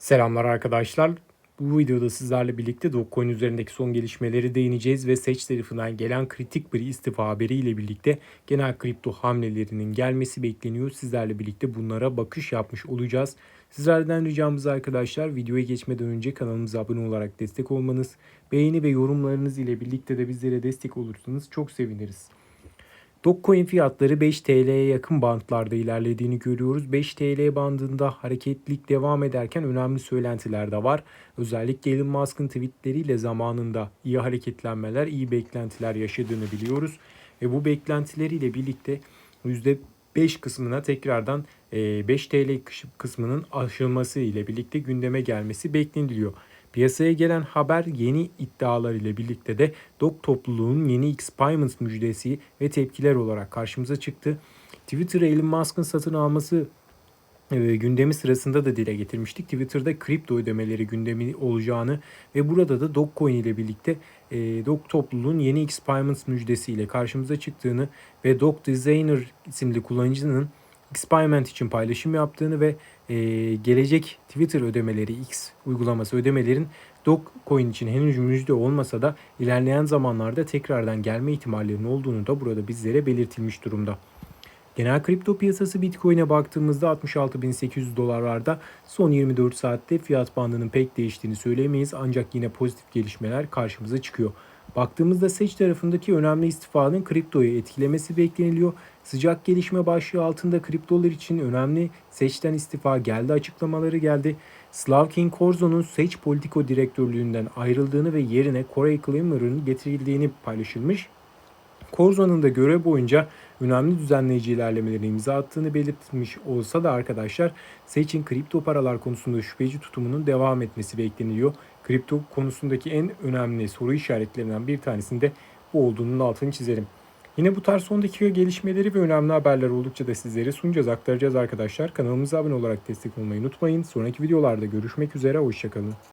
Selamlar arkadaşlar. Bu videoda sizlerle birlikte Dogecoin üzerindeki son gelişmeleri değineceğiz ve Seç tarafından gelen kritik bir istifa haberiyle birlikte genel kripto hamlelerinin gelmesi bekleniyor. Sizlerle birlikte bunlara bakış yapmış olacağız. Sizlerden ricamız arkadaşlar videoya geçmeden önce kanalımıza abone olarak destek olmanız, beğeni ve yorumlarınız ile birlikte de bizlere destek olursanız çok seviniriz. Dogecoin fiyatları 5 TL'ye yakın bantlarda ilerlediğini görüyoruz. 5 TL bandında hareketlilik devam ederken önemli söylentiler de var. Özellikle Elon Musk'ın tweetleriyle zamanında iyi hareketlenmeler, iyi beklentiler yaşadığını biliyoruz. Ve bu beklentileriyle birlikte %5 kısmına tekrardan e, 5 TL kısmının aşılması ile birlikte gündeme gelmesi bekleniliyor. Piyasaya gelen haber yeni iddialar ile birlikte de Dog topluluğunun yeni X Payments müjdesi ve tepkiler olarak karşımıza çıktı. Twitter'ı Elon Musk'ın satın alması e, gündemi sırasında da dile getirmiştik. Twitter'da kripto ödemeleri gündemi olacağını ve burada da Dogecoin ile birlikte e, Dog topluluğun yeni X Payments müjdesiyle karşımıza çıktığını ve Dog Designer isimli kullanıcının Experiment için paylaşım yaptığını ve e, gelecek Twitter ödemeleri X uygulaması ödemelerin Dogecoin için henüz müjde olmasa da ilerleyen zamanlarda tekrardan gelme ihtimallerinin olduğunu da burada bizlere belirtilmiş durumda. Genel kripto piyasası Bitcoin'e baktığımızda 66.800 dolarlarda son 24 saatte fiyat bandının pek değiştiğini söyleyemeyiz ancak yine pozitif gelişmeler karşımıza çıkıyor. Baktığımızda seç tarafındaki önemli istifanın kriptoyu etkilemesi bekleniliyor. Sıcak gelişme başlığı altında kriptolar için önemli seçten istifa geldi açıklamaları geldi. Slavkin Korzo'nun Seç Politiko Direktörlüğünden ayrıldığını ve yerine Corey Klimmer'ın getirildiğini paylaşılmış. Korzo'nun da görev boyunca önemli düzenleyici ilerlemeleri imza attığını belirtmiş olsa da arkadaşlar Seç'in kripto paralar konusunda şüpheci tutumunun devam etmesi bekleniliyor. Kripto konusundaki en önemli soru işaretlerinden bir tanesinde bu olduğunun altını çizelim. Yine bu tarz son dakika gelişmeleri ve önemli haberler oldukça da sizlere sunacağız, aktaracağız arkadaşlar. Kanalımıza abone olarak destek olmayı unutmayın. Sonraki videolarda görüşmek üzere, hoşçakalın.